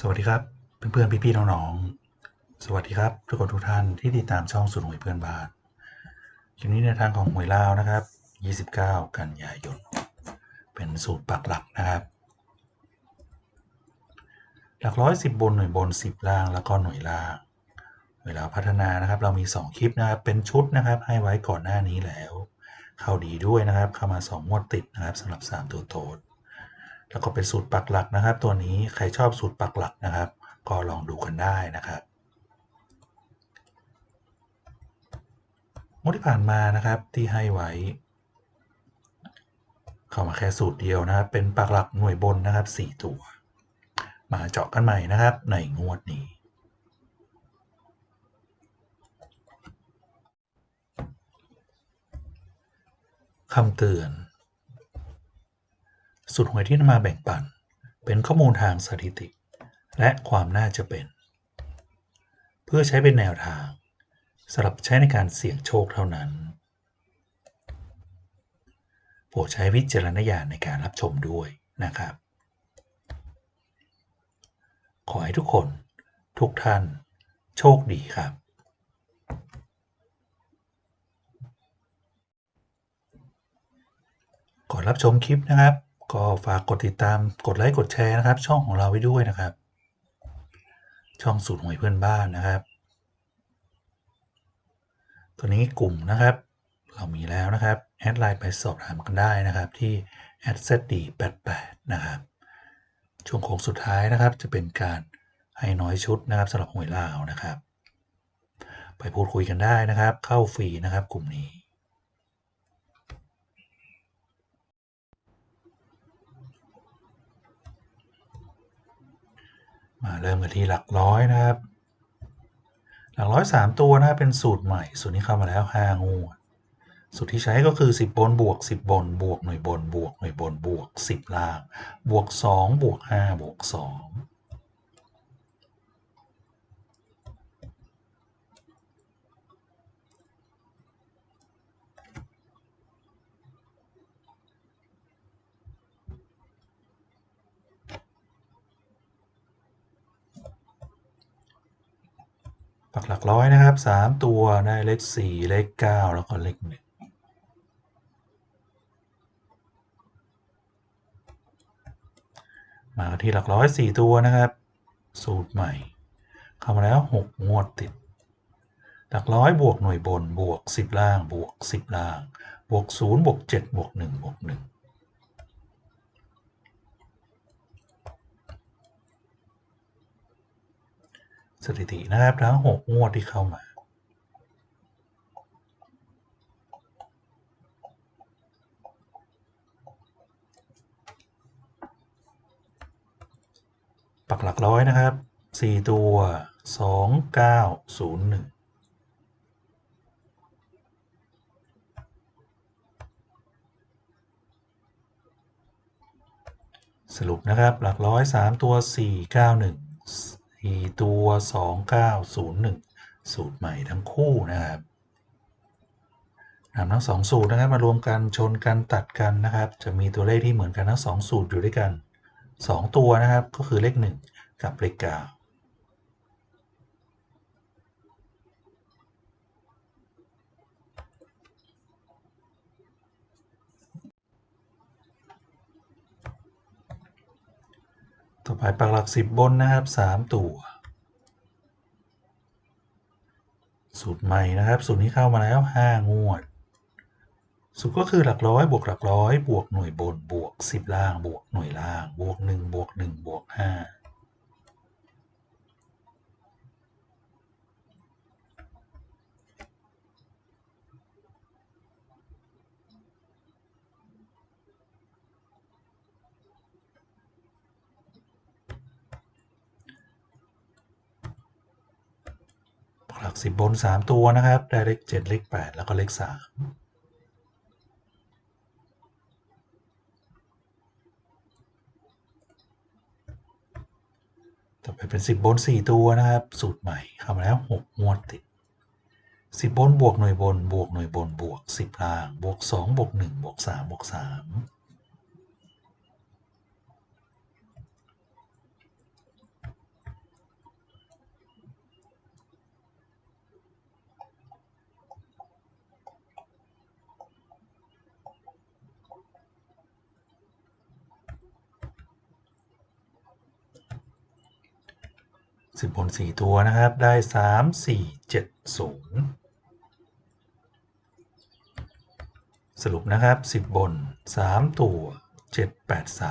สวัสดีครับ เพื่อนๆพี่ๆน้องๆสวัสดีครับ ทุกคนทุกท่านที่ติดตามช่องสุดหวยเพื่อนบ้านคลิปนี้ในทางของหวยลาวนะครับ 29 กันยายน เป็นสูตรปักหลักนะครับ หลักร้อยสิบบนหน่วยบน 10 ล่างแล้วก็หน่วยล่าง เวลาพัฒนานะครับ เรามี 2 คลิปนะครับ เป็นชุดนะครับ ให้ไว้ก่อนหน้านี้แล้ว เข้าดีด้วยนะครับ เข้ามา2งวดติดนะครับสำหรับ 3 ตัวโตด แล้วก็เป็นสูตรปักหลักนะครับ ตัวนี้ใครชอบสูตรปักหลักนะครับ ก็ลองดูกันได้นะครับงวดที่ผ่านมานะครับที่ให้ไว้ เข้ามาแค่สูตรเดียวนะครับ เป็นปักหลักหน่วยบนนะครับ 4 ตัว มาเจาะกันใหม่นะครับ ในงวดนี้คำเตือน สุดหวยที่นำมาแบ่งปัน เป็นข้อมูลทางสถิติ และความน่าจะเป็น เพื่อใช้เป็นแนวทางสำหรับใช้ในการเสี่ยงโชคเท่านั้น โปรดใช้วิจารณญาณในการรับชมด้วยนะครับ ขอให้ทุกคน ทุกท่าน โชคดีครับก่อนรับชมคลิปนะครับ ก็ฝากกดติดตามกดไลค์กดแชร์นะครับ ช่องของเราไว้ด้วยนะครับ ช่องสูตรหวยเพื่อนบ้านนะครับ ตัวนี้กลุ่มนะครับ เรามีแล้วนะครับแอดไลน์ไปสอบถามกันได้นะครับ ที่ @zd88 นะครับช่วงโค้งสุดท้ายนะครับ จะเป็นการให้น้อยชุดนะครับสำหรับหวยลาวนะครับ ไปพูดคุยกันได้นะครับ เข้าฟรีนะครับกลุ่มนี้ มาเริ่มกันที่หลักร้อยนะครับ หลักร้อยสามตัวนะเป็นสูตรใหม่ สูตรนี้เข้ามาแล้วห้างูสูตรที่ใช้ก็คือ 10 บนบวก 10 บนบวกหน่วยบนบวกหน่วยบนบวก 10 ล่าง บวก 2 บวก 5 บวก 2 ร้อยนะครับ3ตัวได้เลข4เลข9แล้วก็เลข1มาที่หลักร้อย4ตัวนะครับ สูตรใหม่ เข้ามาแล้ว6งวดติด หลักร้อยบวกหน่วยบนบวก10ล่างบวก10ล่าง บวก0บวก7บวก1บวก1 สถิตินะครับทั้ง6งวดที่เข้ามา ปักหลักร้อยนะครับ 4 ตัว 2 9 0 1สรุปนะครับ หลักร้อย 3 ตัว 4 มีตัว 2 9 0 1 สูตรใหม่ทั้งคู่นะครับนำทั้งสองสูตรนะครับมารวมกันชนกันตัดกันนะครับ จะมีตัวเลขที่เหมือนกันทั้งสองสูตรอยู่ด้วยกัน 2 ตัวนะครับก็คือเลข 1 กับเลข9 อไปปักหลักสิบบนนะครับสามตัว สูตรใหม่นะครับ สูตรนี้เข้ามาแล้วห้างวด สูตรก็คือหลักร้อยบวกหลักร้อยบวกหน่วยบนบวกสิบล่างบวกหน่วยล่างบวกหนึ่งบวกหนึ่งบวกห้า กสิบบน3ตัวนะครับ ได้เลข7เลข8แล้วก็เลข3ต่อไปเป็น 10 บน 4 ตัวนะครับ สูตรใหม่เข้ามาแล้ว6งวดติด 10 บนบวกหน่วยบนบวกหน่วยบนบวก 10ล่างบวก 2 บวก 1 บวก 3 บวก 3 10บน4ตัวนะครับ ได้3 4 7 0สรุปนะครับ10บน3ตัว7 8 3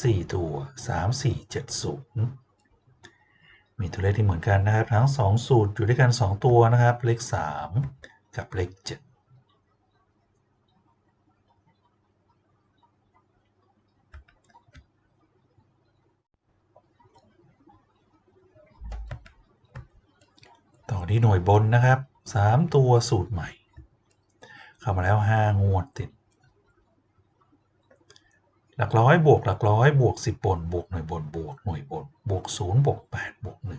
4ตัว3 4 7 0มีตัวเลขที่เหมือนกันนะครับ ทั้ง2สูตรอยู่ด้วยกัน2ตัวนะครับ เลข3กับเลข7 ต่อที่หน่วยบนนะครับ 3 ตัวสูตรใหม่ เข้ามาแล้ว 5 งวดติด หลักร้อยบวกหลักร้อยบวก 10 บน บวกหน่วยบนบวกหน่วยบน บวก 0 บวก 8 บวก 1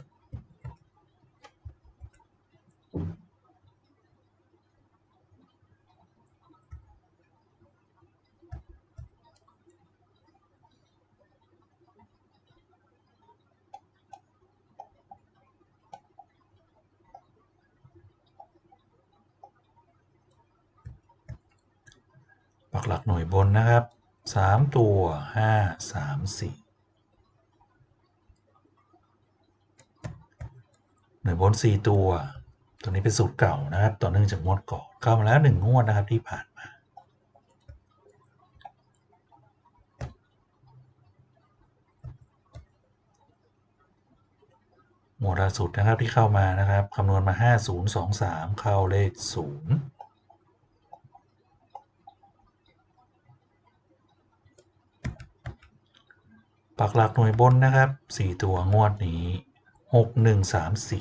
ปัก หลักหน่วยบนนะครับ 3 ตัว 5 3 4 หน่วยบน 4 ตัว ตัวนี้เป็นสูตรเก่านะครับ ต่อเนื่องจากงวดก่อนเข้ามาแล้ว 1 งวดนะครับที่ผ่านมา หมวดล่าสุดนะครับที่เข้ามานะครับคำนวณมา 5023 เข้าเลข 0 ปักหลักหน่วยบนนะครับ 4 ตัวงวดนี้ 6 1 3 4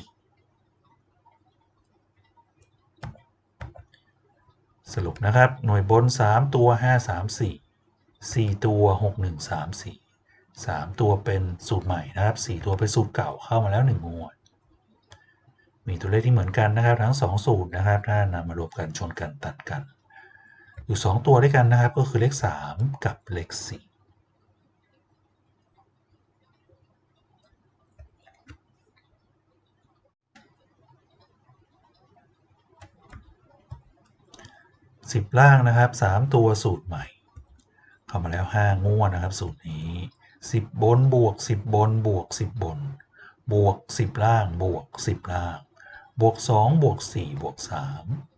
สรุปนะครับ หน่วยบน 3 ตัว 5 3 4 4 ตัว 6 1 3 4 3 ตัวเป็นสูตรใหม่นะครับ 4 ตัวเป็นสูตรเก่าเข้ามาแล้ว 1 งวด มีตัวเลขที่เหมือนกันนะครับ ทั้ง 2 สูตรนะครับ ถ้านำมารวมกันชนกันตัดกัน อยู่ 2 ตัวด้วยกันนะครับ ก็คือเลข 3 กับเลข 4 10 ล่างนะครับ 3 ตัวสูตรใหม่ เข้ามาแล้ว 5 งวดนะครับ สูตรนี้ 10 บนบวก 10 บนบวก 10 บน บวก 10 ล่างบวก 10 ล่าง บวก 2 บวก 4 บวก 3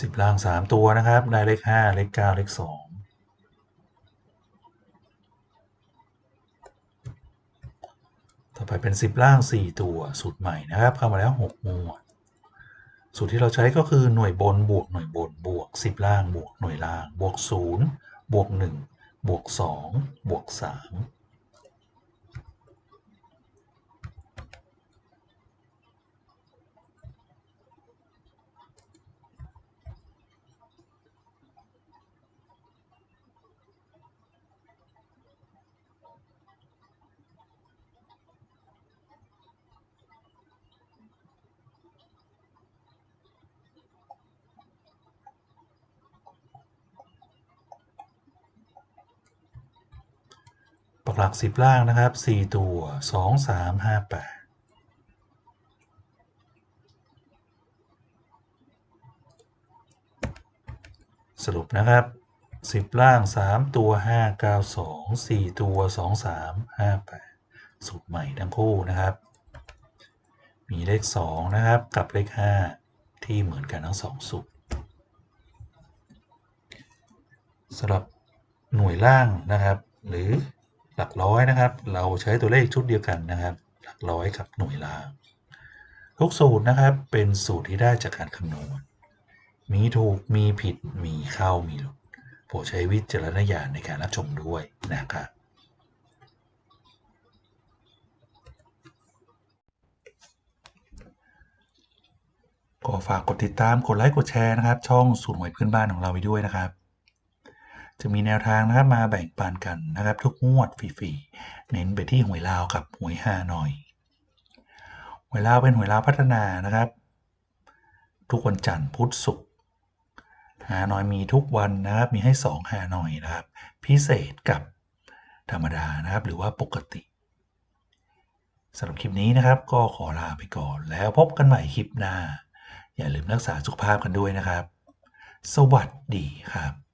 สิบล่างสามตัวนะครับ ได้เลขห้าเลขเก้าเลขสองต่อไปเป็นสิบล่างสี่ตัวสูตรใหม่นะครับ เข้ามาแล้วหกงวดสูตรที่เราใช้ก็คือหน่วยบนบวกหน่วยบนบวกสิบล่างบวกหน่วยล่าง บวกศูนย์บวกหนึ่งบวกสองบวกสาม หลักสิบล่างนะครับสี่ตัวสองสามห้าแปดสรุปนะครับสิบล่างสามตัวห้าเก้าสองสี่ตัวสองสามห้าแปดสูตรใหม่ทั้งคู่นะครับ มีเลขสองนะครับ กับเลขห้าที่เหมือนกันทั้งสองสูตรสำหรับหน่วยล่างนะครับ หรือ หลักร้อยนะครับ เราใช้ตัวเลขชุดเดียวกันนะครับ หลักร้อยกับหน่วยล่างทุกสูตรนะครับเป็นสูตรที่ได้จากการคำนวณ มีถูกมีผิดมีเข้ามีหลุดโปรดใช้วิจารณญาณในการรับชมด้วยนะครับก็ฝากกดติดตาม กดไลค์ กดแชร์นะครับ ช่องสูตรหวยเพื่อนบ้านของเราไว้ด้วยนะครับ จะมีแนวทางนะครับมาแบ่งปันกันนะครับ ทุกงวดฟรีๆเน้นไปที่หวยลาวกับหวยฮานอยหวยลาวเป็นหวยลาวพัฒนานะครับ ทุกวันจันทร์พุธศุกร์ฮานอยมีทุกวันนะครับมีให้2ฮานอยนะครับ พิเศษกับธรรมดานะครับ หรือว่าปกติสำหรับคลิปนี้นะครับ ก็ขอลาไปก่อน แล้วพบกันใหม่คลิปหน้า อย่าลืมรักษาสุขภาพกันด้วยนะครับ สวัสดีครับ